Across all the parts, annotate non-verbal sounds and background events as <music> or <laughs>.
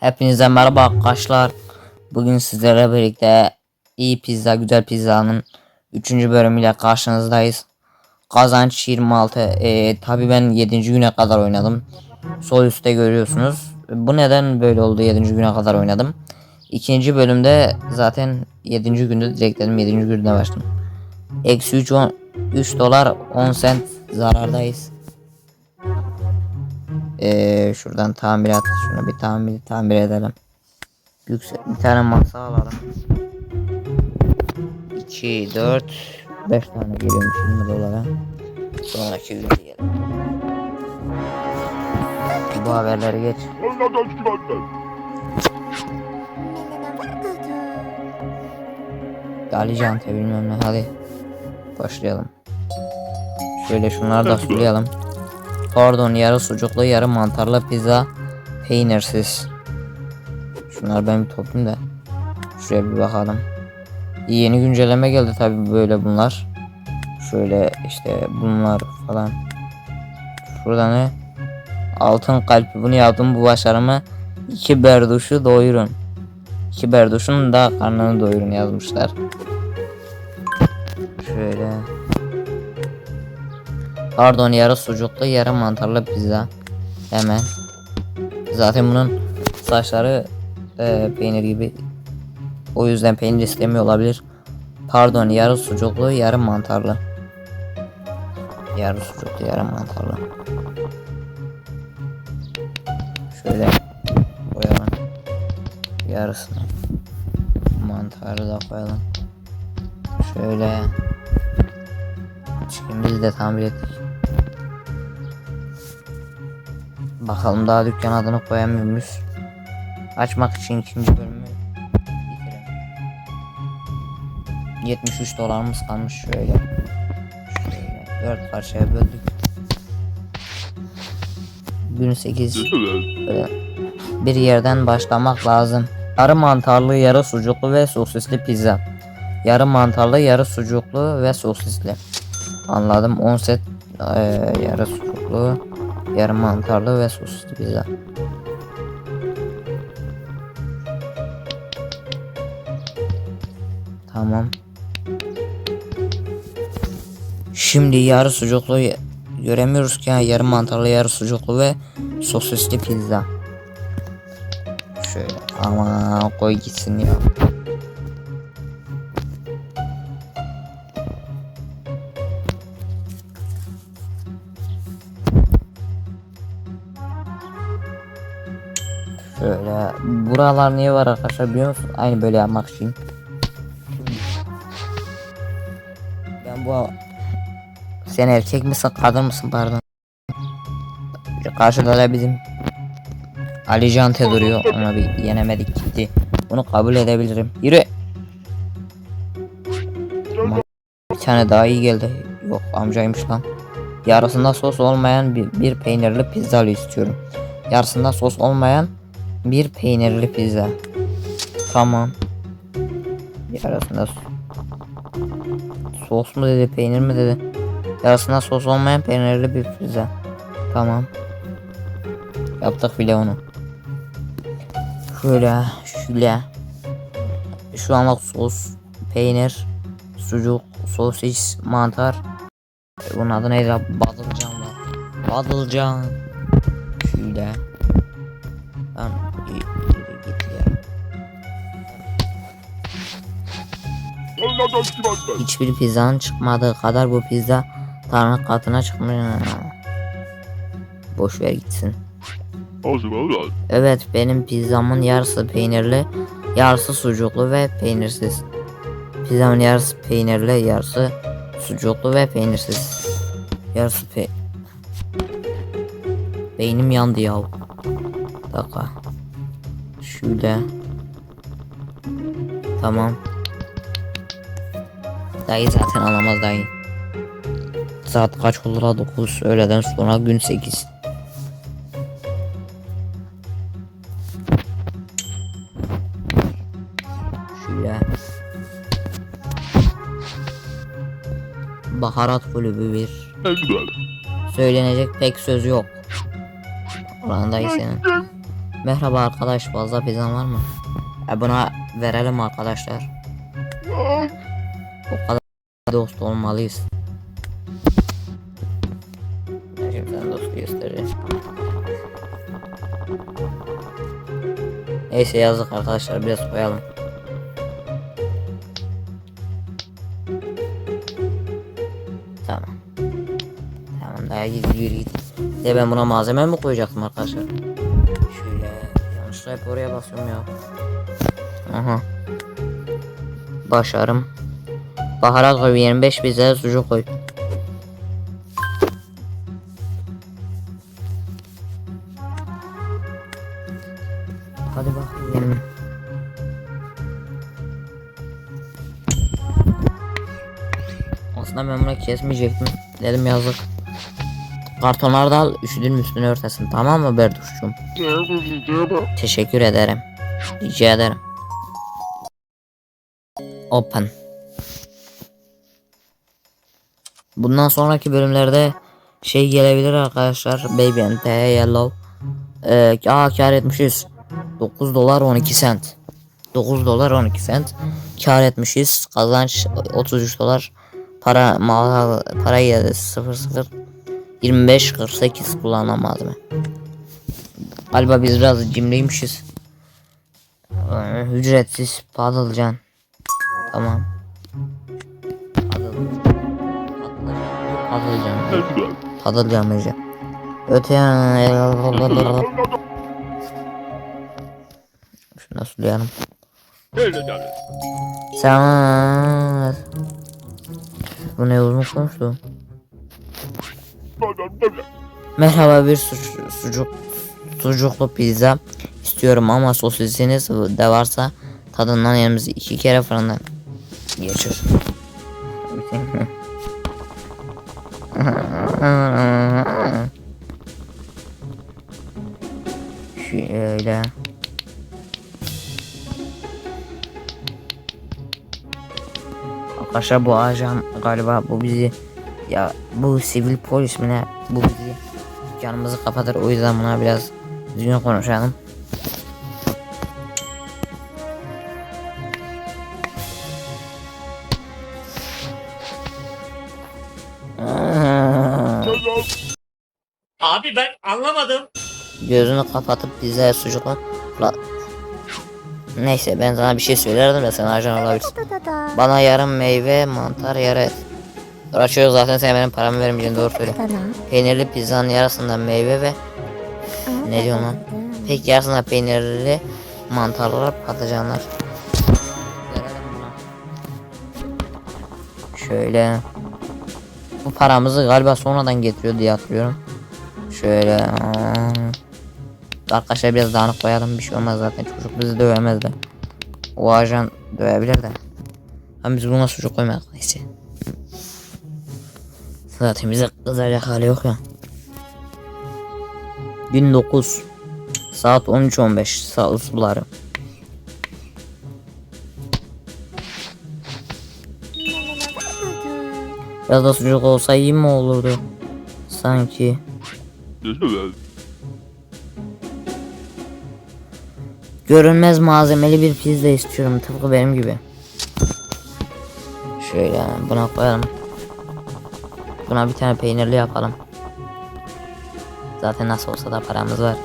Hepinize merhaba arkadaşlar. Bugün sizlerle birlikte iyi pizza güzel pizzanın 3. bölümüyle karşınızdayız. Kazanç 26. Ee, Tabi ben 7. güne kadar oynadım. Sol üstte görüyorsunuz. Bu neden böyle oldu 7. güne kadar oynadım. İkinci bölümde zaten 7. günde direkt dedim 7. günde başladım. Eksi 3, 10, 3 dolar 10 sent zarardayız. Ee, şuradan tamirat şunu bir tamir tamir edelim. Yüksek bir tane masa alalım. 2 4 5 tane geliyormuş 20 dolara. Sonraki gün diyelim. Bu haberleri geç. Ali Cante bilmem ne hadi. Başlayalım. Şöyle şunları da sulayalım. Pardon yarı sucuklu yarı mantarlı pizza peynirsiz. Şunları ben bir toplayayım da. Şuraya bir bakalım. Yeni güncelleme geldi tabi böyle bunlar. Şöyle işte bunlar falan. Şurada ne? Altın kalp bunu yaptım bu başarımı. iki berduşu doyurun. İki berduşun da karnını doyurun yazmışlar. Şöyle. Pardon yarı sucuklu yarı mantarlı pizza. Hemen. Zaten bunun saçları e, peynir gibi. O yüzden peynir istemiyor olabilir. Pardon yarı sucuklu yarı mantarlı. Yarı sucuklu yarı mantarlı. Şöyle koyalım. Yarısını. Mantarı da koyalım. Şöyle. Şimdi de tamir ettik. Bakalım daha dükkan adını koyamıyor muyuz? Açmak için ikinci bölümü bitirelim. 73 dolarımız kalmış şöyle. Şöyle 4 parçaya böldük. Gün 8 böyle bir yerden başlamak lazım. Yarı mantarlı, yarı sucuklu ve sosisli pizza. Yarı mantarlı, yarı sucuklu ve sosisli. Anladım. 10 set eee, yarı sucuklu, yarı mantarlı ve sosisli pizza. Tamam. Şimdi yarı sucuklu göremiyoruz ki ha, yarı mantarlı, yarı sucuklu ve sosisli pizza. Şöyle ama koy gitsin ya. Buralar niye var arkadaşlar biliyor musun? Aynı böyle yapmak için. Ben bu sen erkek misin kadın mısın pardon. Karşıda da bizim Ali Cante duruyor. Onu bir yenemedik gitti. Bunu kabul edebilirim. Yürü. Bir tane daha iyi geldi. Yok amcaymış lan. Yarısında sos olmayan bir, bir peynirli pizza istiyorum. Yarısında sos olmayan bir peynirli pizza. Tamam. Yarısında sos. Sos mu dedi peynir mi dedi. Yarısında sos olmayan peynirli bir pizza. Tamam. Yaptık bile onu. Şöyle şöyle. Şu anlık sos, peynir, sucuk, sosis, mantar. Bunun adı neydi? Badılcan var. Badılcan. Şöyle. Hiçbir pizzanın çıkmadığı kadar bu pizza Tanrı katına çıkmış. Boş ver gitsin. Evet benim pizzamın yarısı peynirli, yarısı sucuklu ve peynirsiz. Pizzamın yarısı peynirli, yarısı sucuklu ve peynirsiz. Yarısı pe... Beynim yandı ya. Dakika. Şöyle. Tamam. Dayı zaten alamaz dayı. Saat kaç olur ha 9 öğleden sonra gün 8. Şöyle. Baharat kulübü bir. Söylenecek pek söz yok. Ulan dayı senin. Merhaba arkadaş fazla pizzan var mı? E buna verelim arkadaşlar. O kadar dost olmalıyız. Sana dostu göstereceğim. Neyse yazdık arkadaşlar biraz koyalım. Tamam. Tamam daha git yürü git. De ben buna malzeme mi koyacaktım arkadaşlar? Şöyle yanlışlıkla hep oraya basıyorum ya. Aha. Başarım. Baharat koy 25 bize sucuk koy. Hadi bakayım. Aslında ben bunu kesmeyecektim. Dedim yazık. Kartonları da al üşüdün üstünü örtesin tamam mı Berduş'cum? Teşekkür ederim. Rica ederim. Open. Bundan sonraki bölümlerde şey gelebilir arkadaşlar. Baby and P Yellow. Ee, aa kar etmişiz. 9 dolar 12 sent. 9 dolar 12 sent. Kar etmişiz. Kazanç 33 dolar. Para mal para geldi 0 0 25 48 kullanılan malzeme. Galiba biz biraz cimriymişiz. Ee, ücretsiz patlıcan. Tamam. Patlıcan. Patlıcan Ece. Öte. Şunu sulayalım. Lütfen. Sen. Bu ne uzun konuştu. Merhaba bir suç, sucuk sucuklu pizza istiyorum ama sosisiniz de varsa tadından elimizi iki kere fırından geçir. <laughs> Şöyle. Arkadaşlar bu ajan galiba bu bizi ya bu sivil polis mi ne bu bizi canımızı kapatır o yüzden buna biraz düzgün konuşalım. Abi ben anlamadım. Gözünü kapatıp bize sucukla La- Neyse ben sana bir şey söylerdim de sen ajan olabilirsin. Bana yarım meyve, mantar, yarı et. Dur açıyoruz zaten sen benim paramı vermeyeceksin doğru söyle. Peynirli pizzanın yarısında meyve ve ne diyorsun lan? Peki yarısında peynirli mantarlar, patlıcanlar. Şöyle. Bu paramızı galiba sonradan getiriyor diye hatırlıyorum. Şöyle. Arkadaşlar biraz dağınık koyalım bir şey olmaz zaten çocuk bizi dövemez de. O ajan dövebilir de. Ama biz buna sucuk koymadık neyse. Zaten bize kızacak hali yok ya. Gün 9 Saat 13.15 Sağ suları Biraz da sucuk olsa iyi mi olurdu? Sanki. Görünmez malzemeli bir pizza istiyorum tıpkı benim gibi. Şöyle buna koyalım. Buna bir tane peynirli yapalım. Zaten nasıl olsa da paramız var.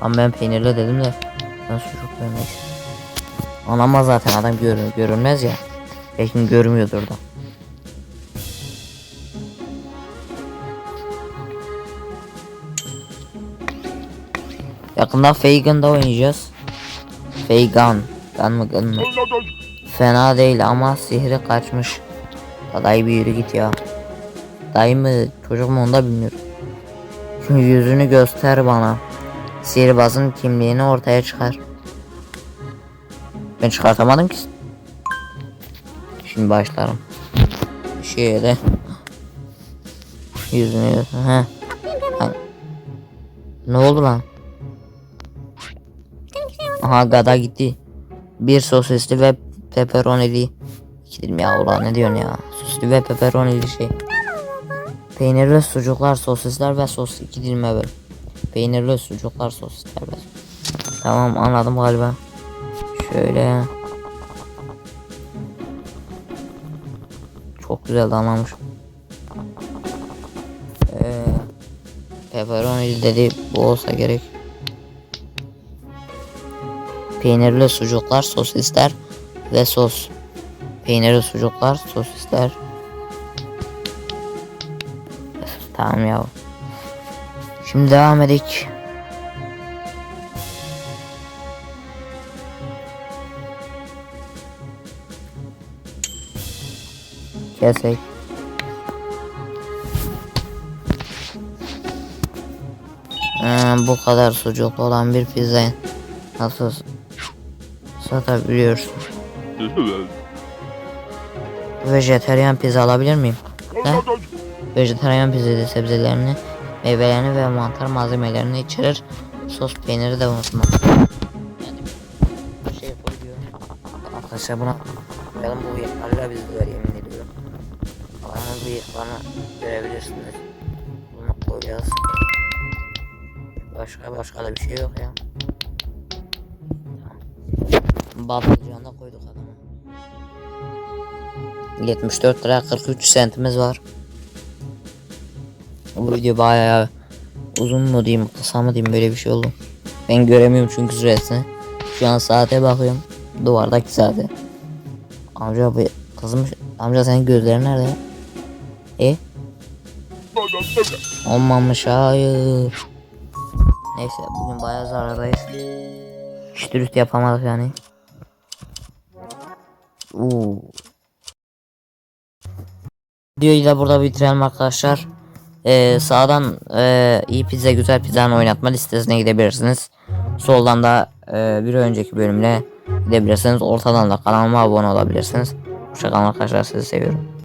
Ama ben peynirli dedim de ben sucuk vermek. Anlamaz zaten adam gör görünmez ya. Belki görmüyordur da. Yakında Fagan'da oynayacağız. Fagan. Gun mı gun mı? Fena değil ama sihri kaçmış. Dayı bir yürü git ya. Dayı mı çocuk mu onu da bilmiyorum. Şimdi yüzünü göster bana. Sihirbazın kimliğini ortaya çıkar. Ben çıkartamadım ki. Şimdi başlarım. Şöyle. Yüzünü göster. Ne oldu lan? Aha gada gitti. Bir sosisli ve pepperonili. İki dilim ya ulan ne diyorsun ya? Sosisli ve pepperonili şey. Peynirli sucuklar, sosisler ve sos iki dilime böl. Peynirli sucuklar, sosisler ve Tamam anladım galiba. Şöyle. Çok güzel anlamışım. Ee, pepperoni dedi bu olsa gerek. Peynirli sucuklar, sosisler ve sos. Peynirli sucuklar, sosisler. Tamam ya. Şimdi devam edik. Kesek. Ee, bu kadar sucuklu olan bir pizzayı nasıl satabiliyorsun? Vejeteryan pizza alabilir miyim? Ne? Vejetaryen pizzada sebzelerini, meyvelerini ve mantar malzemelerini içerir. Sos peyniri de unutma. Yani şey koyuyor. Arkadaşlar buna koyalım bu bıyıklarıyla bizler yemin ediyorum. Allah'ın bıyıklarını görebilirsiniz. Bunu koyacağız. Başka başka da bir şey yok ya. Patlıcanı da koyduk adamı. 74 lira 43 sentimiz var. Bu video bayağı uzun mu diyeyim kısa mı diyeyim böyle bir şey oldu. Ben göremiyorum çünkü süresini. Şu an saate bakıyorum. Duvardaki saate. Amca bu kızmış. Amca senin gözlerin nerede? E? Olmamış hayır. Neyse bugün bayağı zarardayız. Hiç dürüst yapamadık yani. Uuu. Videoyu da burada bitirelim arkadaşlar. Ee, sağdan e, iyi pizza güzel pizzanın oynatma listesine gidebilirsiniz. Soldan da e, bir önceki bölümle gidebilirsiniz. Ortadan da kanalıma abone olabilirsiniz. Hoşçakalın arkadaşlar sizi seviyorum.